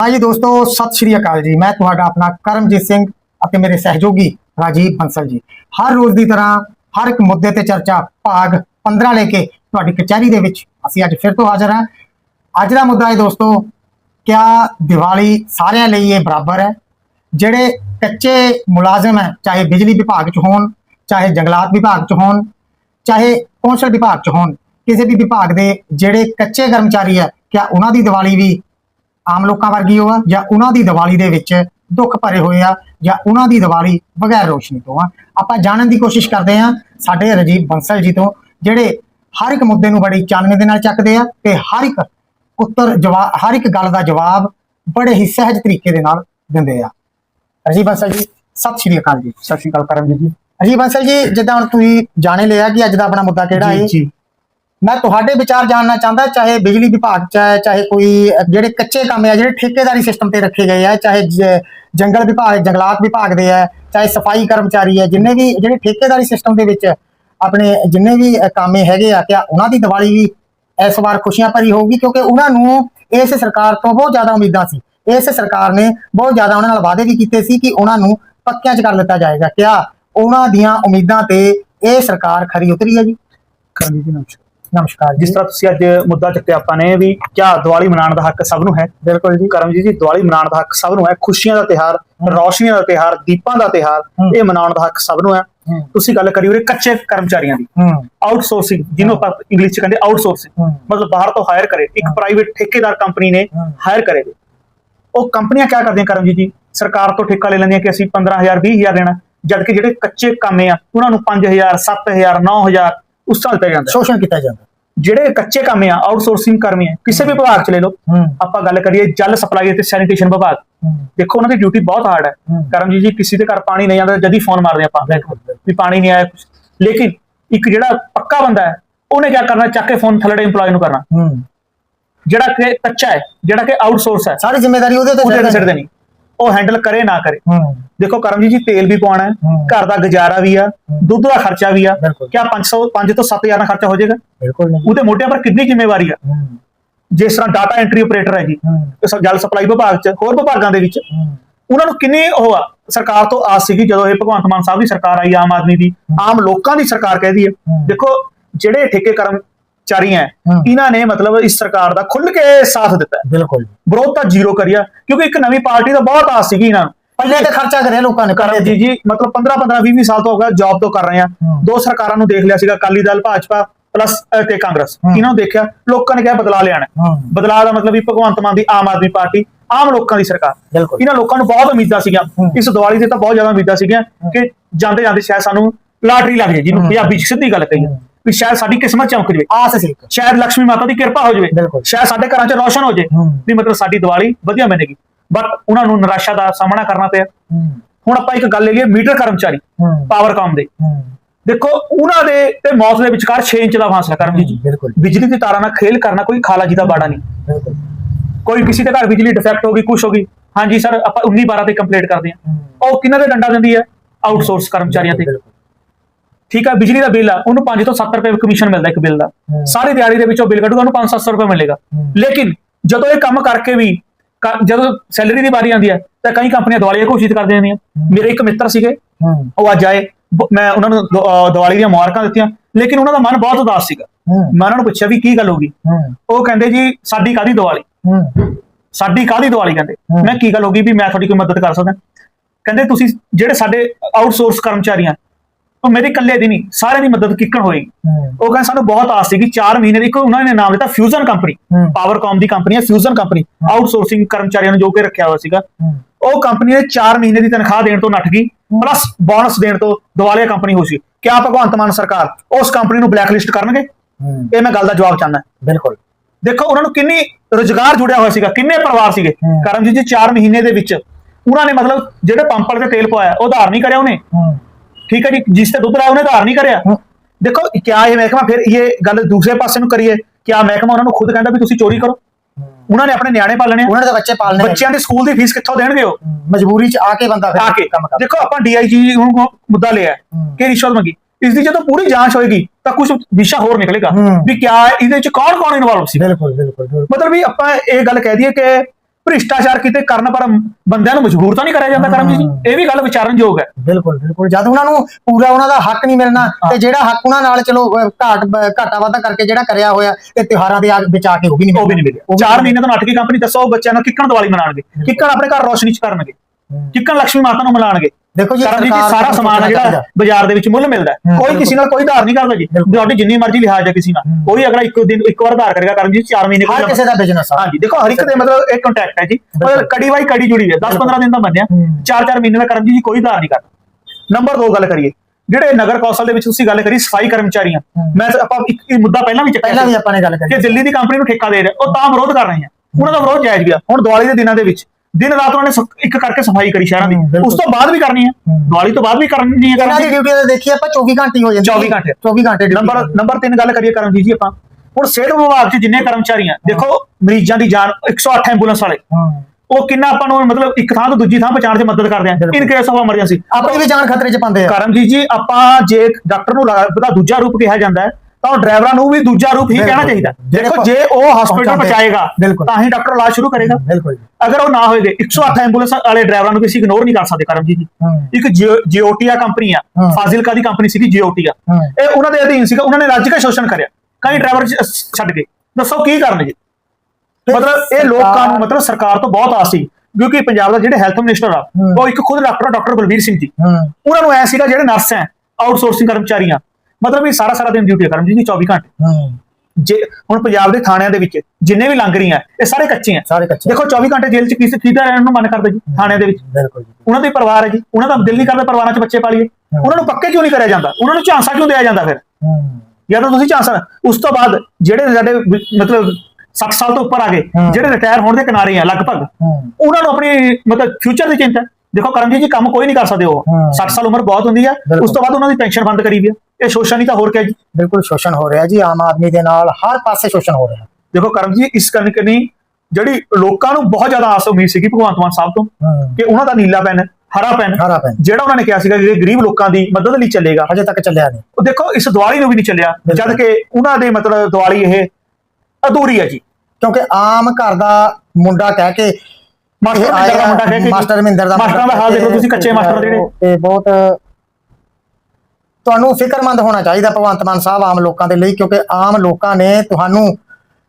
ਹਾਂਜੀ ਦੋਸਤੋ, ਸਤਿ ਸ਼੍ਰੀ ਅਕਾਲ ਜੀ। ਮੈਂ ਤੁਹਾਡਾ ਆਪਣਾ ਕਰਮਜੀਤ ਸਿੰਘ ਅਤੇ ਮੇਰੇ ਸਹਿਯੋਗੀ ਰਾਜੀਵ ਬੰਸਲ ਜੀ। ਹਰ ਰੋਜ਼ ਦੀ ਤਰ੍ਹਾਂ ਹਰ ਇੱਕ ਮੁੱਦੇ ਤੇ ਚਰਚਾ ਭਾਗ 15 ਲੈ ਕੇ ਤੁਹਾਡੀ ਕਚਹਿਰੀ ਦੇ ਵਿੱਚ ਅਸੀਂ ਅੱਜ ਫਿਰ ਤੋਂ ਹਾਜ਼ਰ ਹਾਂ। ਅੱਜ ਦਾ ਮੁੱਦਾ ਹੈ ਦੋਸਤੋ, ਕਿਆ ਦੀਵਾਲੀ ਸਾਰਿਆਂ ਲਈ ਇਹ ਬਰਾਬਰ ਹੈ? ਜਿਹੜੇ ਕੱਚੇ ਮੁਲਾਜ਼ਮ ਹੈ, ਚਾਹੇ ਬਿਜਲੀ ਵਿਭਾਗ 'ਚ ਹੋਣ, ਚਾਹੇ ਜੰਗਲਾਤ ਵਿਭਾਗ 'ਚ ਹੋਣ, ਚਾਹੇ ਕੌਂਸਲ ਵਿਭਾਗ 'ਚ ਹੋਣ, ਕਿਸੇ ਵੀ ਵਿਭਾਗ ਦੇ ਜਿਹੜੇ ਕੱਚੇ ਕਰਮਚਾਰੀ ਹੈ, ਕਿਆ ਉਹਨਾਂ ਦੀ ਦੀਵਾਲੀ ਵੀ ਆਮ ਲੋਕਾਂ ਵਰਗੀ ਹੋ ਆ ਜਾਂ ਉਹਨਾਂ ਦੀ ਦੀਵਾਲੀ ਦੇ ਵਿੱਚ ਦੁੱਖ ਭਰੇ ਹੋਏ ਆ ਜਾਂ ਉਹਨਾਂ ਦੀ ਦੀਵਾਲੀ ਬਗੈਰ ਰੋਸ਼ਨੀ ਤੋਂ ਆ। ਆਪਾਂ ਜਾਣਨ ਦੀ ਕੋਸ਼ਿਸ਼ ਕਰਦੇ ਆ ਸਾਡੇ ਰਜੀਵ ਬੰਸਲ ਜੀ ਤੋਂ ਜਿਹੜੇ ਹਰ ਇੱਕ ਮੁੱਦੇ ਨੂੰ ਬੜੀ ਚਾਨਣੇ ਦੇ ਨਾਲ ਚੱਕਦੇ ਆ ਤੇ ਹਰ ਇੱਕ ਉੱਤਰ ਜਵਾਬ ਹਰ ਇੱਕ ਗੱਲ ਦਾ ਜਵਾਬ ਬੜੇ ਹੀ ਸਹਿਜ ਤਰੀਕੇ ਦੇ ਨਾਲ ਦਿੰਦੇ ਆ। ਰਜੀਵ ਬੰਸਲ ਜੀ ਸਤਿ ਸ਼੍ਰੀ ਅਕਾਲ ਜੀ। ਸਤਿ ਸ਼੍ਰੀ ਅਕਾਲ ਕਰਮਜੀਤ ਜੀ। ਰਜੀਵ ਬੰਸਲ ਜੀ ਜਿੱਦਾਂ ਹੁਣ ਤੁਸੀਂ ਜਾਣੇ ਲਿਆ ਕਿ ਅੱਜ ਦਾ ਆਪਣਾ ਮੁੱਦਾ ਕਿਹੜਾ ਹੈ? ਜੀ। ਮੈਂ ਤੁਹਾਡੇ ਵਿਚਾਰ ਜਾਣਨਾ ਚਾਹੁੰਦਾ ਚਾਹੇ ਬਿਜਲੀ ਵਿਭਾਗ ਚ ਹੈ ਚਾਹੇ ਕੋਈ ਜਿਹੜੇ ਕੱਚੇ ਕੰਮ ਹੈ ਜਿਹੜੇ ਠੇਕੇਦਾਰੀ ਸਿਸਟਮ ਤੇ ਰੱਖੇ ਗਏ ਆ ਚਾਹੇ ਜੰਗਲ ਵਿਭਾਗ ਜੰਗਲਾਤ ਵਿਭਾਗ ਦੇ ਹੈ ਚਾਹੇ ਸਫ਼ਾਈ ਕਰਮਚਾਰੀ ਹੈ ਜਿੰਨੇ ਵੀ ਜਿਹੜੇ ਠੇਕੇਦਾਰੀ ਸਿਸਟਮ ਦੇ ਵਿੱਚ ਆਪਣੇ ਜਿੰਨੇ ਵੀ ਅਹ, ਕਾਮੇ ਹੈਗੇ ਆ ਕਿਆ ਉਹਨਾਂ ਦੀ ਦੀਵਾਲੀ ਵੀ ਇਸ ਵਾਰ ਖੁਸ਼ੀਆਂ ਭਰੀ ਹੋਊਗੀ ਕਿਉਂਕਿ ਉਹਨਾਂ ਨੂੰ ਇਸ ਸਰਕਾਰ ਤੋਂ ਬਹੁਤ ਜ਼ਿਆਦਾ ਉਮੀਦਾਂ ਸੀ। ਇਸ ਸਰਕਾਰ ਨੇ ਬਹੁਤ ਜ਼ਿਆਦਾ ਉਹਨਾਂ ਨਾਲ ਵਾਅਦੇ ਵੀ ਕੀਤੇ ਸੀ ਕਿ ਉਹਨਾਂ ਨੂੰ ਪੱਕਿਆਂ 'ਚ ਕਰ ਦਿੱਤਾ ਜਾਏਗਾ। ਕਿਆ ਉਹਨਾਂ ਦੀਆਂ ਉਮੀਦਾਂ ਤੇ ਇਹ ਸਰਕਾਰ ਖਰੀ ਉਤਰੀ ਹੈ ਜੀ। ਕਰਮਜੀਤ ਜੀ ਨਮਸਕਾਰ। ਨਮਸਕਾਰ ਜਿਸ ਤਰ੍ਹਾਂ ਤੁਸੀਂ ਅੱਜ ਮੁੱਦਾ ਚੱਕਿਆ ਆਪਾਂ ਨੇ ਵੀ ਕਿਆ ਦੀਵਾਲੀ ਮਨਾਉਣ ਦਾ ਹੱਕ ਸਭ ਨੂੰ ਹੈ। ਬਿਲਕੁਲ ਜੀ। ਕਰਮਜੀਤ ਜੀ ਦੀਵਾਲੀ ਮਨਾਉਣ ਦਾ ਹੱਕ ਸਭ ਨੂੰ ਹੈ। ਖੁਸ਼ੀਆਂ ਦਾ ਤਿਹਾਰ ਰੌਸ਼ਨੀਆਂ ਦਾ ਤਿਹਾਰ ਦੀਪਾਂ ਦਾ ਤਿਹਾਰ। ਇਹ ਮਨਾਉਣ ਦਾ ਹੱਕ ਸਭ ਨੂੰ ਹੈ। ਤੁਸੀਂ ਗੱਲ ਕਰੀ ਉਰੇ ਕੱਚੇ ਕਰਮਚਾਰੀਆਂ ਦੀ। ਆਊਟਸੋਰਸਿੰਗ ਜਿਹਨੂੰ ਆਪਾਂ ਇੰਗਲਿਸ਼ ਚ ਕਹਿੰਦੇ ਆਊਟਸੋਰਸਿੰਗ। ਮਤਲਬ ਬਾਹਰ ਤੋਂ ਹਾਇਰ ਕਰੇ। ਇੱਕ ਪ੍ਰਾਈਵੇਟ ਠੇਕੇਦਾਰ ਕੰਪਨੀ ਨੇ। ਹਾਇਰ ਕਰੇ। ਉਹ ਕੰਪਨੀਆਂ ਕੀ ਕਰਦੀਆਂ ਕਰਮਜੀਤ ਜੀ ਸਰਕਾਰ ਤੋਂ ਠੇਕਾ ਲੈ ਲੈਂਦੀਆਂ ਕਿ ਅਸੀਂ 15000 20000 ਦੇਣਾ। ਜਦ ਕਿ ਜਿਹੜੇ ਕੱਚੇ ਕਾਮੇ ਆ ਉਹਨਾਂ ਨੂੰ 5000 7000 9000 ਉਸ ਸਾਲ ਪੈ ਜਾਂਦਾ। ਸ਼ੋਸ਼ਣ ਕੀਤਾ ਜਾਂਦਾ। ਜਿਹੜੇ ਕੱਚੇ ਕੰਮ ਆ ਆਊਟਸੋਰਸਿੰਗ ਕਰਮੀ ਆ ਕਿਸੇ ਵੀ ਵਿਭਾਗ ਚ ਲੈ ਲਓ ਹੂੰ। ਆਪਾਂ ਗੱਲ ਕਰੀਏ ਜਲ ਸਪਲਾਈ ਅਤੇ ਸੈਨੀਟੇਸ਼ਨ ਵਿਭਾਗ। ਹੂੰ। ਦੇਖੋ ਉਹਨਾਂ ਦੀ ਡਿਊਟੀ ਬਹੁਤ ਹਾਰਡ ਹੈ ਹੂੰ। ਕਰਮਜੀਤ ਜੀ ਕਿਸੇ ਦੇ ਘਰ ਪਾਣੀ ਨਹੀਂ ਆਉਂਦਾ ਜਦ ਹੀ ਫੋਨ ਮਾਰਦੇ ਆਪਾਂ। ਵੀ ਪਾਣੀ ਨਹੀਂ ਆਇਆ ਕੁਛ। ਲੇਕਿਨ ਇੱਕ ਜਿਹੜਾ ਪੱਕਾ ਬੰਦਾ ਹੈ ਉਹਨੇ ਕੀ ਕਰਨਾ ਚੱਕ ਕੇ ਫੋਨ ਥੱਲੜੇ EMPLOYE ਨੂੰ ਕਰਨਾ। ਹੂੰ। ਜਿਹੜਾ ਕਿ ਕੱਚਾ ਹੈ ਜਿਹੜਾ ਕਿ ਆਊਟਸੋਰਸ ਹੈ ਸਾਰੀ ਜ਼ਿੰਮੇਵਾਰੀ ਉਹਦੇ ਤੇ ਉਹਦੇ ਤੇ ਦੇਣੀ। ਉਹ ਹੈਂਡਲ ਕਰੇ ਨਾ ਕਰੇ। ਹੂੰ। ਦੇਖੋ ਕਰਮਜੀਤ ਜੀ ਤੇਲ ਵੀ ਪਾਉਣਾ ਹੈ। ਘਰ ਦਾ ਗੁਜ਼ਾਰਾ ਵੀ ਆ ਦੁੱਧ ਦਾ ਖਰਚਾ ਵੀ ਆ। ਬਿਲਕੁਲ। ਕਿਆ 500 5 ਤੋਂ 7000 ਦਾ ਖਰਚਾ ਹੋ ਜਾਏਗਾ? ਬਿਲਕੁਲ ਨਹੀਂ। ਉਹਦੇ ਮੋਢਿਆਂ ਪਰ ਕਿੰਨੀ ਜ਼ਿੰਮੇਵਾਰੀ ਆ? ਜਿਸ ਤਰ੍ਹਾਂ ਡਾਟਾ ਐਂਟਰੀ ਆਪਰੇਟਰ ਹੈ ਜੀ ਹੂੰ। ਇਸ ਜਲ ਸਪਲਾਈ ਵਿਭਾਗ ਚ ਹੋਰ ਵਿਭਾਗਾਂ ਦੇ ਵਿੱਚ ਉਹਨਾਂ ਨੂੰ ਕਿੰਨੀ ਉਹ ਆ? ਸਰਕਾਰ ਤੋਂ ਆਸ ਸੀਗੀ ਜਦੋਂ ਇਹ ਭਗਵੰਤ ਮਾਨ ਸਾਹਿਬ ਦੀ ਸਰਕਾਰ ਆਈ ਆਮ ਆਦਮੀ ਦੀ ਆਮ ਲੋਕਾਂ ਦੀ ਸਰਕਾਰ ਕਹਿਦੀ ਹੈ। ਦੇਖੋ ਜਿਹੜੇ ਠੇਕੇ ਕਰਮਚਾਰੀ ਹੈ। ਇਹਨਾਂ ਨੇ ਮਤਲਬ ਇਸ ਸਰਕਾਰ ਦਾ ਖੁੱਲ ਕੇ ਸਾਥ ਦਿੱਤਾ। ਹੈ। ਬਿਲਕੁਲ ਵਿਰੋਧ ਤਾਂ ਜ਼ੀਰੋ ਕਰਿਆ ਕਿਉਂਕਿ ਇੱਕ ਨਵੀਂ ਪਾਰਟੀ ਦਾ ਬਹੁਤ ਆਸ ਸੀਗੀ ਇਹਨਾਂ ਨੂੰ। ਪੱਲੇ ਤੇ ਖਰਚਾ ਕਰਿਆ ਲੋਕਾਂ ਨੇ। ਕਰਨ ਜੀ ਜੀ ਮਤਲਬ 15 15 20 20 ਸਾਲ ਤੋਂ ਹੋ ਗਿਆ ਜੌਬ ਤੋਂ ਕਰ ਰਹੇ ਆ। ਦੋ ਸਰਕਾਰਾਂ ਨੂੰ ਦੇਖ ਲਿਆ ਸੀਗਾ ਅਕਾਲੀ ਦਲ ਭਾਜਪਾ ਪਲੱਸ ਤੇ ਕਾਂਗਰਸ। ਇਹਨਾਂ ਨੂੰ ਦੇਖਿਆ ਲੋਕਾਂ ਨੇ ਕਿਹਾ ਬਦਲਾ ਲਿਆਣਾ ਬਦਲਾਅ ਦਾ ਮਤਲਬ ਵੀ ਭਗਵੰਤ ਮਾਨ ਦੀ ਆਮ ਆਦਮੀ ਪਾਰਟੀ ਆਮ ਲੋਕਾਂ ਦੀ ਸਰਕਾਰ। ਇਹਨਾਂ ਲੋਕਾਂ ਨੂੰ ਬਹੁਤ ਉਮੀਦਾਂ ਸੀਗੀਆਂ। ਇਸ ਦੀਵਾਲੀ ਤੇ ਤਾਂ ਬਹੁਤ ਜ਼ਿਆਦਾ ਉਮੀਦਾਂ ਸੀਗੀਆਂ ਕਿ ਜਾਂਦੇ ਜਾਂਦੇ ਸ਼ਾਇਦ ਸਾਨੂੰ ਲਾਟਰੀ ਲੱਗ ਜਾਏ। ਜਿਹਨੂੰ। ਪੰਜਾਬੀ ਚ ਸਿੱਧੀ ਗੱਲ ਕਹੀਏ। ਹੂੰ। ਵੀ ਸ਼ਾਇਦ ਸਾਡੀ ਕਿਸਮਤ ਚਮਕ ਜਾਵੇ ਆਸ ਸੀ ਸ਼ਾਇਦ ਲక్ష్ਮੀ ਮਾਤਾ ਦੀ ਕਿਰਪਾ ਹੋ ਜਾਵੇ। ਸ਼ਾਇਦ ਸਾਡੇ ਘਰਾਂ 'ਚ ਰੌਸ਼ਨ ਹੋ ਜਾਏ। ਹੂੰ। ਵੀ ਮਤਲਬ ਸਾਡੀ ਦੀਵਾਲੀ ਵਧੀਆ ਬਣੇਗੀ ਬਟ ਉਹਨਾਂ ਨੂੰ ਨਿਰਾਸ਼ਾ ਦਾ ਸਾਹਮਣਾ ਕਰਨਾ ਪਿਆ। ਹੁਣ ਆਪਾਂ ਇੱਕ ਗੱਲ ਲੈ ਲਈਏ ਮੀਟਰ ਕਰਮਚਾਰੀ ਹੂੰ ਪਾਵਰਕਾਮ ਦੇ। ਦੇਖੋ ਉਹਨਾਂ ਦੇ ਤੇ ਮੌਤ ਦੇ ਵਿਚਕਾਰ 6 ਇੰਚ ਦਾ ਫਾਸਲਾ ਕਰਮਜੀਤ ਜੀ ਬਿਲਕੁਲ। ਬਿਜਲੀ ਦੀ ਤਾਰਾਂ ਨਾਲ ਖੇਲ ਕਰਨਾ ਕੋਈ ਖਾਲਾ ਜੀ ਦਾ ਬਾੜਾ ਨਹੀਂ। ਬਿਲਕੁਲ। ਕੋਈ ਕਿਸੇ ਦੇ ਘਰ ਬਿਜਲੀ ਡਿਫੈਕਟ ਹੋ ਗਈ ਕੁਛ ਹੋ ਗਈ ਹਾਂਜੀ ਸਰ ਆਪਾਂ 19 12 ਤੇ ਕੰਪਲੀਟ ਕਰਦੇ ਹਾਂ। ਉਹ ਕਿਹਨਾਂ ਦੇ ਡੰਡਾ ਦਿੰਦੀ ਹੈ? ਆਊਟਸੋਰਸ ਕਰਮਚਾਰੀਆਂ ਤੇ। ਠੀਕ ਹੈ ਬਿਜਲੀ ਦਾ ਬਿੱਲ ਆ ਉਹਨੂੰ 5 ਤੋਂ 7 ਰੁਪਏ ਕਮਿਸ਼ਨ ਮਿਲਦਾ ਇੱਕ ਬਿੱਲ ਦਾ। ਸਾਰੀ ਦਿਹਾੜੀ ਦੇ ਵਿੱਚੋਂ ਬਿੱਲ ਕੱਢੂਗਾ ਉਹਨੂੰ 5-700 ਰੁਪਏ ਮਿਲੇਗਾ। ਲੇਕਿਨ ਜਦੋਂ ਇਹ ਕੰਮ ਕਰਕੇ ਵੀ ਜਦੋਂ ਸੈਲਰੀ ਦੀ ਵਾਰੀ ਆਉਂਦੀ ਹੈ ਤਾਂ ਕਈ ਕੰਪਨੀਆਂ ਦਿਵਾਲੀਆਂ ਘੋਸ਼ਿਤ ਕਰ ਦਿੰਦੀਆਂ ਮੇਰੇ ਇੱਕ ਮਿੱਤਰ ਸੀਗੇ ਉਹ ਅੱਜ ਆਏ। ਮੈਂ ਉਹਨਾਂ ਨੂੰ ਦੀਵਾਲੀ ਦੀਆਂ ਮੁਬਾਰਕਾਂ ਦਿੱਤੀਆਂ ਲੇਕਿਨ ਉਹਨਾਂ ਦਾ ਮਨ ਬਹੁਤ ਉਦਾਸ ਸੀਗਾ। ਮੈਂ ਉਹਨਾਂ ਨੂੰ ਪੁੱਛਿਆ ਵੀ ਕੀ ਗੱਲ ਹੋ ਗਈ? ਉਹ ਕਹਿੰਦੇ ਜੀ ਸਾਡੀ ਕਾਦੀ ਦੀਵਾਲੀ? ਸਾਡੀ ਕਾਦੀ ਦੀਵਾਲੀ? ਕਹਿੰਦੇ। ਮੈਂ ਕੀ ਗੱਲ ਹੋ ਗਈ ਵੀ ਮੈਂ ਤੁਹਾਡੀ ਕੋਈ ਮਦਦ ਕਰ ਸਕਦਾ? ਕਹਿੰਦੇ ਤੁਸੀਂ ਜਿਹੜੇ ਸਾਡੇ ਆਊਟਸੋਰਸ ਕਰਮਚਾਰੀਆਂ ਉਹ ਮੇਰੇ ਇਕੱਲੇ ਦੀ ਨਹੀਂ ਸਾਰਿਆਂ ਦੀ ਮਦਦ ਕਿੱਕਣ ਹੋਏਗੀ ਹੂੰ। ਉਹ ਕਹਿੰਦੇ ਸਾਨੂੰ ਬਹੁਤ ਆਸ ਸੀਗੀ 4 ਮਹੀਨੇ ਦੀ ਇੱਕ ਉਹਨਾਂ ਨੇ ਨਾਮ ਦਿੱਤਾ ਫਿਊਜ਼ਨ ਕੰਪਨੀ। ਪਾਵਰਕਾਮ ਦੀ ਕੰਪਨੀ ਹੈ ਫਿਊਜ਼ਨ ਕੰਪਨੀ ਆਊਟਸੋਰਸਿੰਗ ਕਰਮਚਾਰੀਆਂ ਨੂੰ ਜੋ ਕਿ ਰੱਖਿਆ ਹੋਇਆ ਸੀਗਾ। ਉਹ ਕੰਪਨੀ ਨੇ 4 ਮਹੀਨੇ ਦੀ ਤਨਖਾਹ ਦੇਣ ਤੋਂ ਨੱਠ ਗਈ ਪਲੱਸ ਬੋਨਸ ਦੇਣ ਤੋਂ ਦਿਵਾਲੀਆ ਕੰਪਨੀ ਹੋ ਸੀ। ਕਿਆ ਭਗਵੰਤ ਮਾਨ ਸਰਕਾਰ ਉਸ ਕੰਪਨੀ ਨੂੰ ਬਲੈਕਲਿਸਟ ਕਰਨਗੇ? ਇਹ ਮੈਂ ਗੱਲ ਦਾ ਜਵਾਬ ਚਾਹੁੰਦਾ। ਬਿਲਕੁਲ। ਦੇਖੋ ਉਹਨਾਂ ਨੂੰ ਕਿੰਨੀ ਰੋਜ਼ਗਾਰ ਜੁੜਿਆ ਹੋਇਆ ਸੀਗਾ ਕਿੰਨੇ ਪਰਿਵਾਰ ਸੀਗੇ। ਕਰਮਜੀਤ ਜੀ 4 ਮਹੀਨੇ ਦੇ ਵਿੱਚ। ਉਹਨਾਂ ਨੇ ਮਤਲਬ ਜਿਹੜੇ ਪੰਪ ਵਾਲੇ ਤੇ ਤੇਲ ਪਵਾਇਆ ਉਹ ਉਧਾਰ ਨਹੀਂ ਕਰਿਆ ਉਹਨੇ। ਹੈ ਜੀ ਜਿਸ ਤੇ ਦੁੱਧ ਲਾਇਆ ਉਹਨੇ ਉਧਾਰ ਨਹੀਂ ਕਰਿਆ। ਹੂੰ। ਦੇਖੋ ਕਿਆ ਇਹ ਮਹਿਕਮਾ ਫਿਰ ਇਹ ਗੱਲ ਦੂਸਰੇ ਪਾਸੇ ਨੂੰ ਕਰੀਏ ਕਿਆ ਮਹਿਕਮਾ ਉਹਨਾਂ ਨੂੰ ਖੁਦ ਕਹਿੰਦਾ ਵੀ ਤੁਸੀਂ ਚੋਰੀ ਕਰੋ? ਉਹਨਾਂ ਨੇ ਆਪਣੇ ਨਿਆਣੇ ਪਾਲਣੇ ਉਹਨਾਂ ਦੇ ਬੱਚੇ ਪਾਲਣੇ ਬੱਚਿਆਂ ਦੀ ਸਕੂਲ ਦੀ ਫੀਸ ਕਿੱਥੋਂ ਦੇਣਗੇ ਉਹ? ਮਜਬੂਰੀ ਚ ਆ ਕੇ ਬੰਦਾ ਫਿਰ ਆ ਕੇ। ਕੰਮ ਕਰਦਾ। ਦੇਖੋ ਆਪਾਂ ਡੀਆਈਜੀ ਨੂੰ ਮੁੱਦਾ ਲਿਆ। ਕਿ ਰਿਸ਼ਵਤ ਮੰਗੀ। ਇਸ ਦੀ ਜਦੋਂ ਪੂਰੀ ਜਾਂਚ ਹੋਏਗੀ ਤਾਂ ਕੁਝ ਵਿਸ਼ਾ ਹੋਰ ਨਿਕਲੇਗਾ। ਵੀ ਕਿਆ ਇਹਦੇ ਵਿੱਚ ਕੌਣ ਕੌਣ ਇਨਵੋਲਵ ਸੀ ਬਿਲਕੁਲ ਬਿਲਕੁਲ। ਮਤਲਬ ਵੀ ਆਪਾਂ ਇਹ ਗੱਲ ਕਹਿ ਦਈਏ ਕਿ ਭ੍ਰਿਸ਼ਟਾਚਾਰ ਕਿਤੇ ਕਰਨ ਪਰ ਬੰਦਿਆਂ ਨੂੰ ਮਜਬੂਰ ਤਾਂ ਨਹੀਂ ਕਰਿਆ ਜਾਂਦਾ ਕਰਮਜੀਤ ਜੀ ਇਹ ਵੀ ਗੱਲ ਵਿਚਾਰਨਯੋਗ ਹੈ। ਬਿਲਕੁਲ ਬਿਲਕੁਲ। ਜਦ ਉਹਨਾਂ ਨੂੰ ਪੂਰਾ ਉਹਨਾਂ ਦਾ ਹੱਕ ਨਹੀਂ ਮਿਲਣਾ ਤੇ ਜਿਹੜਾ ਹੱਕ ਉਹਨਾਂ ਨਾਲ ਚਲੋ ਘਾਟ ਘਾਟਾ ਵਾਧਾ ਕਰਕੇ ਜਿਹੜਾ ਕਰਿਆ ਹੋਇਆ ਤੇ ਤਿਉਹਾਰਾਂ ਦੇ ਆ- ਵਿੱਚ ਆ ਕੇ ਉਹ ਵੀ ਨਹੀਂ ਉਹ ਵੀ ਨਹੀਂ ਮਿਲਿਆ। 4 ਮਹੀਨੇ ਤੋਂ ਨਾਟਕੀ ਕੰਪਨੀ ਦੱਸੋ ਉਹ ਬੱਚਿਆਂ ਨੂੰ ਕਿੱਕਣ ਦੀਵਾਲੀ ਮਨਾਉਣਗੇ। ਕਿੱਕਣ ਆਪਣੇ ਘਰ ਰੋਸ਼ਨੀ ਚ ਕਰਨਗੇ। ਕਿੱਕਣ ਲక్ష్ਮੀ ਮਾਤਾ ਨੂੰ ਮਨਾਉਣਗੇ ਦੇਖੋ ਜੀ ਕਰਮਜੀਤ ਜੀ ਸਰਕਾਰ ਸਾਰਾ ਸਮਾਨ ਹੈ ਜਿਹੜਾ। ਬਾਜ਼ਾਰ ਦੇ ਵਿੱਚ ਮੁੱਲ ਮਿਲਦਾ ਹੈ। ਹੂੰ, ਕੋਈ ਕਿਸੇ ਨਾਲ ਕੋਈ ਧਾਰ ਨਹੀਂ ਕਰਦਾ ਜੀ। ਤੁਹਾਡੀ ਜਿੰਨੀ ਮਰਜ਼ੀ ਲਿਹਾਜ਼ ਹੈ ਕਿਸੇ ਨਾਲ। ਹੂੰ। ਕੋਈ ਅਗਲਾ ਇੱਕ ਦਿਨ ਇੱਕ ਵਾਰ ਧਾਰ ਕਰੇਗਾ ਕਰਮਜੀਤ 4 ਮਹੀਨੇ ਕੋਈ ਕਿਸੇ ਦਾ ਬਿਜ਼ਨਸ ਆ। ਹਾਂਜੀ ਦੇਖੋ ਹਰ ਇੱਕ ਦੇ ਮਤਲਬ ਇੱਕ ਕੰਟੈਕਟ ਹੈ ਜੀ। ਮਤਲਬ ਕੜੀ ਬਾਈ ਕੜੀ ਜੁੜੀ ਹੈ। 10 15 ਦਿਨ ਦਾ ਮੰਨਿਆ। ਹੂੰ। 4-4 ਮਹੀਨੇ ਦਾ ਕਰਮਜੀਤ ਜੀ ਕੋਈ ਧਾਰ ਨਹੀਂ ਕਰਦਾ। ਨੰਬਰ 2 ਗੱਲ ਕਰੀਏ। ਜਿਹੜੇ ਨਗਰ ਕੌਂਸਲ ਦੇ ਵਿੱਚ ਤੁਸੀਂ ਗੱਲ ਕਰੀ ਸਫ਼ਾਈ ਕਰਮਚਾਰੀਆਂ। ਹੂੰ। ਮੈਂ ਆਪਾਂ ਇੱਕ ਮੁੱਦਾ ਪਹਿਲਾਂ ਵੀ ਚੱਕਿਆ ਪਹਿਲਾਂ। ਵੀ ਆਪਾਂ ਨੇ ਗੱਲ ਕਿ ਕਰੀ ਦਿੱਲੀ ਦੀ ਕੰਪਨੀ ਨੂੰ ਠੇਕਾ ਦੇ ਰਹੇ ਉਹ ਤਾਂ ਵਿਰੋਧ ਕਰ ਰਹੇ ਆ ਉਹਨਾਂ ਦਾ ਵਿਰੋਧ ਜਾਇਜ਼ ਗਿਆ ਹੁਣ ਦੀਵਾਲੀ ਦੇ ਦਿਨਾਂ ਦੇ ਵਿੱਚ ਦਿਨ ਰਾਤ ਉਹਨਾਂ ਨੇ ਇੱਕ ਕਰਕੇ ਸਫ਼ਾਈ ਕਰੀ ਸ਼ਹਿਰਾਂ ਦੀ ਹੂੰ। ਉਸ ਤੋਂ ਬਾਅਦ ਵੀ ਕਰਨੀ ਹੈ ਹੂੰ। ਦੀਵਾਲੀ ਤੋਂ ਬਾਅਦ ਵੀ ਕਰਨੀ ਹੈ ਕਰਨੀ ਡਿਊਟੀ ਤਾਂ ਦੇਖੀ ਆਪਾਂ 24 ਘੰਟੇ ਹੀ ਹੋ ਜਾਂਦੀ 24 ਘੰਟੇ। 24 ਘੰਟੇ ਨੰਬਰ। ਨੰਬਰ 3 ਗੱਲ ਕਰੀਏ ਕਰਮਜੀਤ ਜੀ ਆਪਾਂ ਹੁਣ ਸਿਹਤ ਵਿਭਾਗ 'ਚ ਜਿੰਨੇ ਕਰਮਚਾਰੀ ਆ ਦੇਖੋ ਮਰੀਜ਼ਾਂ ਦੀ ਜਾਨ 108 ਐਂਬੂਲੈਂਸ ਵਾਲੇ ਹਾਂ ਉਹ ਕਿੰਨਾ ਆਪਾਂ ਨੂੰ ਮਤਲਬ ਇੱਕ ਥਾਂ ਤੋਂ ਦੂਜੀ ਥਾਂ ਪਹੁੰਚਾਉਣ 'ਚ ਮਦਦ ਕਰਦੇ ਆ। ਇਨ ਕੇਸ ਆਫ ਐਮਰਜੈਂਸੀ ਆਪਣੀ ਵੀ ਜਾਨ ਖਤਰੇ 'ਚ ਪਾਉਂਦੇ ਆ ਕਰਮਜੀਤ ਜੀ ਆਪਾਂ ਜੇ ਡਾਕਟਰ ਨੂੰ ਉਹਦਾ ਦੂਜਾ ਰੂਪ ਕਿਹਾ ਜਾਂਦਾ ਹੈ ਤਾਂ ਡਰਾਈਵਰਾਂ ਨੂੰ ਵੀ ਦੂਜਾ ਰੂਪ ਹੀ ਕਹਿਣਾ। ਚਾਹੀਦਾ। ਦੇਖੋ ਜੇ ਉਹ ਹਸਪੀਟਲ ਪਹੁੰਚਾਏਗਾ। ਤਾਂ ਹੀ ਡਾਕਟਰ ਇਲਾਜ ਸ਼ੁਰੂ ਕਰੇਗਾ। ਅਗਰ ਉਹ ਨਾ ਹੋਏਗੇ 108 ਐਂਬੂਲੈਂਸ ਵਾਲੇ ਡਰਾਈਵਰਾਂ ਨੂੰ ਅਸੀਂ ਇਗਨੋਰ ਨਹੀਂ ਕਰ ਸਕਦੇ ਕਰਮਜੀਤ ਜੀ। ਇੱਕ ਜੀਓਟੀਆ ਕੰਪਨੀ ਆ। ਫਾਜ਼ਿਲਕਾ ਦੀ ਕੰਪਨੀ ਸੀਗੀ ਜੀਓਟੀਆ ਇਹ ਉਹਨਾਂ ਦੇ ਅਧੀਨ ਸੀਗਾ ਉਹਨਾਂ ਨੇ ਰੱਜ ਕੇ ਸ਼ੋਸ਼ਣ ਕਰਿਆ। ਕਈ ਡਰਾਈਵਰ ਛੱਡ ਗਏ। ਦੱਸੋ ਕੀ ਕਰਨ ਜੀ? ਮਤਲਬ ਇਹ ਲੋਕਾਂ ਨੂੰ ਮਤਲਬ ਸਰਕਾਰ ਤੋਂ ਬਹੁਤ ਆਸ ਸੀ ਕਿਉਂਕਿ ਪੰਜਾਬ ਦਾ ਜਿਹੜੇ ਹੈਲਥ ਮਿਨਿਸਟਰ ਆ। ਉਹ ਇੱਕ ਖੁਦ ਡਾਕਟਰ ਡਾਕਟਰ ਬਲਬੀਰ ਸਿੰਘ ਜੀ। ਉਹਨਾਂ ਨੂੰ ਐ ਸੀਗਾ ਜਿਹੜੇ ਨਰਸ ਹੈ ਆਊਟਸੋਰਸਿੰਗ ਕਰਮਚਾਰੀਆਂ ਮਤਲਬ ਇਹ ਸਾਰਾ ਸਾਰਾ ਦਿਨ ਡਿਊਟੀ ਕਰਨ ਜੀ 24 ਘੰਟੇ। ਹਾਂ। ਜੇ ਹੁਣ ਪੰਜਾਬ ਦੇ ਥਾਣਿਆਂ ਦੇ ਵਿੱਚ ਜਿੰਨੇ ਵੀ ਲੰਗ ਰਹੀਆਂ ਇਹ ਸਾਰੇ ਕੱਚੇ ਆ। ਸਾਰੇ ਕੱਚੇ ਦੇਖੋ 24 ਘੰਟੇ ਜੇਲ੍ਹ ਚ ਕਿਸ ਕਿਹਦਾ ਰਹਿਣ ਨੂੰ ਮਨ ਕਰਦਾ ਜੀ ਥਾਣਿਆਂ ਦੇ ਵਿੱਚ। ਬਿਲਕੁਲ ਜੀ। ਉਹਨਾਂ ਦੇ ਪਰਿਵਾਰ ਹੈ ਜੀ ਉਹਨਾਂ ਦਾ ਦਿਲ ਨਹੀਂ ਕਰਦਾ ਪਰਿਵਾਰਾਂ 'ਚ ਬੱਚੇ ਪਾਲੀਏ। ਉਹਨਾਂ ਨੂੰ ਪੱਕੇ ਕਿਉਂ ਨਹੀਂ ਕਰਿਆ ਜਾਂਦਾ? ਉਹਨਾਂ ਨੂੰ ਝਾਂਸਾ ਕਿਉਂ ਦਿਆ ਜਾਂਦਾ ਫਿਰ? ਹਾਂ। ਜਾਂ ਤਾਂ ਤੁਸੀਂ ਝਾਂਸਾ ਉਸ ਤੋਂ ਬਾਅਦ ਜਿਹੜੇ ਸਾਡੇ ਮਤਲਬ 60 ਸਾਲ ਤੋਂ ਉੱਪਰ ਆ ਗਏ। ਜਿਹੜੇ ਰਿਟਾਇਰ ਹੋਣ ਦੇ ਕਿਨਾਰੇ ਆ ਲਗਭਗ ਉਹਨਾਂ ਨੂੰ ਆਪਣੀ ਮਤਲਬ ਫਿਊਚਰ ਦੀ ਚਿੰਤਾ। ਦੇਖੋ ਕਰਮਜੀਤ ਜੀ ਕੰਮ ਕੋਈ ਨਹੀਂ ਕਰ ਸਕਦੇ ਉਹ। ਹਾਂ। 60 ਸਾਲ ਉਮਰ ਬਹੁਤ ਹੁੰਦੀ ਹੈ। ਉਸ ਤੋਂ ਬਾਅਦ ਉਹਨਾਂ ਦੀ ਪੈਨਸ਼ਨ ਬੰਦ ਕਰੀ ਵੀ ਹੈ ਇਹ ਸ਼ੋਸ਼ਣ ਨਹੀਂ ਤਾਂ ਹੋਰ ਕਿਆ ਜੀ? ਬਿਲਕੁਲ ਸ਼ੋਸ਼ਣ ਹੋ ਰਿਹਾ ਜੀ ਆਮ ਆਦਮੀ ਦੇ ਨਾਲ ਹਰ ਪਾਸੇ ਸ਼ੋਸ਼ਣ ਹੋ ਰਿਹਾ। ਦੇਖੋ ਕਰਮ ਜੀ ਇਸ ਕਰਕੇ ਨਹੀਂ ਜਿਹੜੀ ਲੋਕਾਂ ਨੂੰ ਬਹੁਤ ਜ਼ਿਆਦਾ ਆਸ ਉਮੀਦ ਸੀਗੀ ਭਗਵੰਤ ਮਾਨ ਸਾਹਿਬ ਤੋਂ ਹਾਂ। ਕਿ ਉਹਨਾਂ ਦਾ ਨੀਲਾ ਪੈਨ ਹਰਾ ਪੈਨ ਹਰਾ ਪੈਨ। ਜਿਹੜਾ ਉਹਨਾਂ ਨੇ ਕਿਹਾ ਸੀਗਾ ਕਿ ਗਰੀਬ ਲੋਕਾਂ ਦੀ ਮਦਦ ਲਈ ਚੱਲੇਗਾ। ਹਜੇ ਤੱਕ ਚੱਲਿਆ ਨਹੀਂ। ਉਹ ਦੇਖੋ ਇਸ ਦੀਵਾਲੀ ਨੂੰ ਵੀ ਨਹੀਂ ਚੱਲਿਆ। ਜਦ ਕਿ ਉਹਨਾਂ ਦੇ ਮਤਲਬ ਦੀਵਾਲੀ ਇਹ ਅਧੂਰੀ ਹੈ ਜੀ। ਕਿਉਂਕਿ ਆਮ ਘਰ ਦਾ ਮੁੰਡਾ ਕਹਿ ਕੇ ਮਾਸਟਰ ਇਹ ਮਹਿੰਦਰ ਦਾ ਆਇਆ, ਮੁੰਡਾ ਕਹਿ ਕੇ ਜੀ। ਮਾਸਟਰ ਮਹਿੰਦਰ ਦਾ ਮਾਸਟਰਾਂ ਦਾ ਹਾਲ ਦੇਖੋ ਤੁਸੀਂ ਕੱਚੇ ਮਾਸਟਰ ਜਿਹੜੇ। ਤੇ ਬਹੁਤ ਤੁਹਾਨੂੰ ਫਿਕਰਮੰਦ ਹੋਣਾ ਚਾਹੀਦਾ ਭਗਵੰਤ ਮਾਨ ਸਾਹਿਬ ਆਮ ਲੋਕਾਂ ਦੇ ਲਈ ਕਿਉਂਕਿ ਆਮ ਲੋਕਾਂ ਨੇ ਤੁਹਾਨੂੰ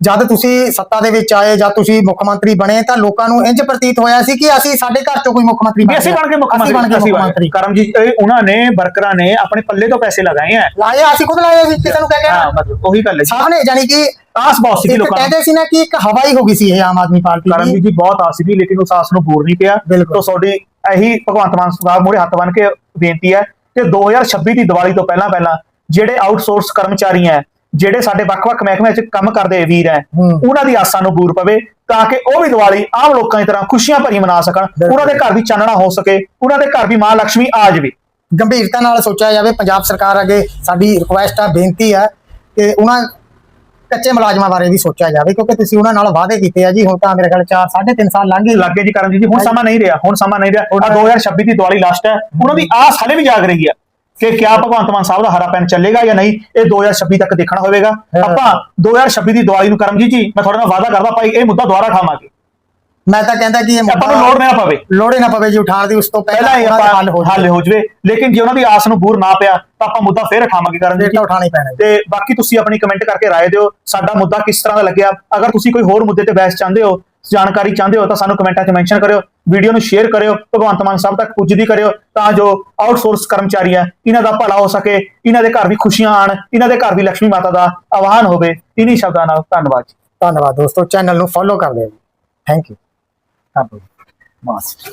ਜਦ ਤੁਸੀਂ ਸੱਤਾ ਦੇ ਵਿੱਚ ਆਏ ਜਦ ਤੁਸੀਂ ਮੁੱਖ ਮੰਤਰੀ ਬਣੇ ਤਾਂ ਲੋਕਾਂ ਨੂੰ ਇੰਜ ਪ੍ਰਤੀਤ ਹੋਇਆ ਸੀ ਕਿ ਅਸੀਂ ਸਾਡੇ ਘਰ ਚੋਂ ਕੋਈ ਮੁੱਖ ਮੰਤਰੀ ਅਸੀਂ ਬਣ ਕੇ ਮੁੱਖ ਅਸੀਂ ਬਣ ਕੇ ਮੁੱਖ ਮੰਤਰੀ। ਕਰਮ ਜੀ ਇਹ ਉਹਨਾਂ ਨੇ ਵਰਕਰਾਂ ਨੇ ਆਪਣੇ ਪੱਲੇ ਤੋਂ ਪੈਸੇ ਲਗਾਏ ਆ। ਲਾਏ ਅਸੀਂ ਖੁਦ ਲਾਏ ਸੀ ਕਿਸੇ ਨੂੰ ਕਹਿ ਹਾਂ ਕੇ ਮਤਲਬ ਉਹੀ ਗੱਲ ਹੈ ਜੀ। ਸਾਹਮਣੇ ਜਾਨੀ ਕਿ ਆਸ ਬਹੁਤ ਇੱਕ ਲੋਕਾਂ ਨੂੰ। ਕਹਿੰਦੇ ਸੀ ਨਾ ਕਿ ਇੱਕ ਹਵਾ ਹੀ ਹੋ ਗਈ ਸੀ ਇਹ ਆਮ ਆਦਮੀ ਪਾਰਟੀ ਕਰਮਜੀਤ ਜੀ ਬਹੁਤ ਆਸ ਸੀਗੀ ਲੇਕਿਨ ਉਸ ਆਸ ਨੂੰ ਪੂਰ ਨਹੀਂ ਪਿਆ। ਤਾਂ ਤੁਹਾਡੀ ਇਹੀ ਭਗਵੰਤ ਮਾਨ ਸਾਹਿਬ ਮੂਹਰੇ ਹੱਥ ਬੰਨ ਕੇ ਬੇਨਤੀ ਹੈ ਕਿ 2026 ਦੀ ਦੀਵਾਲੀ ਤੋਂ ਪਹਿਲਾਂ ਪਹਿਲਾਂ ਜਿਹੜੇ ਆਊਟਸੋਰਸ ਕਰਮਚਾਰੀ ਹੈ ਜਿਹੜੇ ਸਾਡੇ ਵੱਖ-ਵੱਖ ਮਹਿਕਮਿਆਂ 'ਚ ਕੰਮ ਕਰਦੇ ਵੀਰ ਹੈ। ਉਹਨਾਂ ਦੀ ਆਸਾਂ ਨੂੰ ਪੂਰ ਪਵੇ ਤਾਂ ਕਿ ਉਹ ਵੀ ਦੀਵਾਲੀ ਆਮ ਲੋਕਾਂ ਦੀ ਤਰ੍ਹਾਂ ਖੁਸ਼ੀਆਂ ਭਰੀ ਮਨਾ ਸਕਣ। ਉਹਨਾਂ ਦੇ ਘਰ ਵੀ ਚਾਨਣਾ ਹੋ ਸਕੇ ਉਹਨਾਂ ਦੇ ਘਰ ਵੀ ਮਾਂ ਲక్ష్ਮੀ ਆ ਜਾਵੇ ਗੰਭੀਰਤਾ ਨਾਲ ਸੋਚਿਆ ਜਾਵੇ ਪੰਜਾਬ ਸਰਕਾਰ ਅੱਗੇ ਸਾਡੀ ਰਿਕੁਐਸਟ ਆ ਬੇਨਤੀ ਹੈ ਕਿ ਉਹਨਾਂ ਕੱਚੇ ਮੁਲਾਜ਼ਮਾਂ ਬਾਰੇ ਵੀ ਸੋਚਿਆ ਜਾਵੇ ਕਿਉਂਕਿ ਤੁਸੀਂ ਉਹਨਾਂ ਨਾਲ ਵਾਅਦੇ ਕੀਤੇ ਆ ਜੀ ਹੁਣ ਤਾਂ ਮੇਰੇ ਖਿਆਲ 4 3.5 ਸਾਲ ਲੰਘ ਗਏ। ਲੱਗੇ ਜੀ ਕਰਮਜੀਤ ਜੀ ਹੁਣ ਸਮਾਂ ਨਹੀਂ ਰਿਹਾ ਹੁਣ ਸਮਾਂ ਨਹੀਂ ਰਿਹਾ। ਆ 2026 ਦੀ ਦੀਵਾਲੀ ਲਾਸਟ ਹੈ ਉਹਨਾਂ ਦੀ ਆਸ ਹਲੇ ਵੀ ਜਾਗ ਰਹੀ ਹੈ ਕਿ ਕਿਆ ਭਗਵੰਤ ਮਾਨ ਸਾਹਿਬ ਦਾ ਹਰਾ ਪੈਨ ਚੱਲੇਗਾ ਜਾਂ ਨਹੀਂ ਇਹ 2026 ਤੱਕ ਦੇਖਣਾ ਹੋਵੇਗਾ। ਆਪਾਂ 2026 ਦੀ ਦੀਵਾਲੀ ਨੂੰ ਕਰਮਜੀਤ ਜੀ ਮੈਂ ਤੁਹਾਡੇ ਨਾਲ ਵਾਅਦਾ ਕਰਦਾ ਭਾਈ ਇਹ ਮੁੱਦਾ ਦੁਬਾਰਾ ਉਠਾਵਾਂਗੇ। ਮੈਂ ਤਾਂ ਕਹਿੰਦਾ ਕਿ ਇਹ ਆਪਾਂ ਨੂੰ ਲੋੜ ਨਾ ਪਵੇ। ਲੋੜੇ ਨਾ ਪਵੇ ਜੀ ਉਠਾਉਣ ਦੀ ਉਸ ਤੋਂ ਪਹਿਲਾਂ ਪਹਿਲਾਂ ਹੀ ਉਹਨਾਂ ਦਾ ਆਪਾਂ ਹੱਲ ਹੋ ਹੱਲ ਹੋ ਜਵੇ ਲੇਕਿਨ ਜੇ ਉਹਨਾਂ ਦੀ ਆਸ ਨੂੰ ਬੂਰ ਨਾ ਪਿਆ ਤਾਂ ਆਪਾਂ ਮੁੱਦਾ ਫੇਰ ਉਠਾਵਾਂਗੇ ਫਿਰ ਜੀ ਤਾਂ ਉਠਾਉਣਾ ਹੀ ਪੈਣਾ ਤੇ ਬਾਕੀ ਤੁਸੀਂ ਆਪਣੀ ਕਮੈਂਟ ਕਰਕੇ ਰਾਏ ਦਿਓ ਸਾਡਾ ਮੁੱਦਾ ਕਿਸ ਤਰ੍ਹਾਂ ਦਾ ਲੱਗਿਆ। ਅਗਰ ਤੁਸੀਂ ਕੋਈ ਹੋਰ ਮੁੱਦੇ ਤੇ ਬਹਿਸ ਚਾਹੁੰਦੇ ਹੋ ਜਾਣਕਾਰੀ ਚਾਹੁੰਦੇ ਹੋ ਤਾਂ ਸਾਨੂੰ ਕਮੈਂਟਾਂ 'ਚ ਮੈਂਸ਼ਨ ਕਰਿਓ ਵੀਡੀਓ ਨੂੰ ਸ਼ੇਅਰ ਕਰਿਓ ਭਗਵੰਤ ਮਾਨ ਸਾਹਿਬ ਤੱਕ ਪੁੱਜਦੀ ਕਰਿਓ ਤਾਂ ਜੋ ਆਊਟਸੋਰਸ ਕਰਮਚਾਰੀ ਆ ਇਹਨਾਂ ਦਾ ਭਲਾ ਹੋ ਸਕੇ ਇਹਨਾਂ ਦੇ ਘਰ ਵੀ ਖੁਸ਼ੀਆਂ ਆਣ ਇਹਨਾਂ ਦੇ ਘਰ ਵੀ ਲక్ష్ਮੀ ਮਾਤਾ ਦਾ ਆਵਾਹਨ ਹੋਵੇ। ਇਨੀ ਸ਼ਬਦਾਂ ਨਾਲ ਧੰਨਵਾਦ ਧੰਨਵਾਦ ਦੋਸਤੋ ਚੈਨਲ ਨੂੰ ਫੋਲੋ ਕਰ ਜੀ। Thank you Tá bom. Mostra.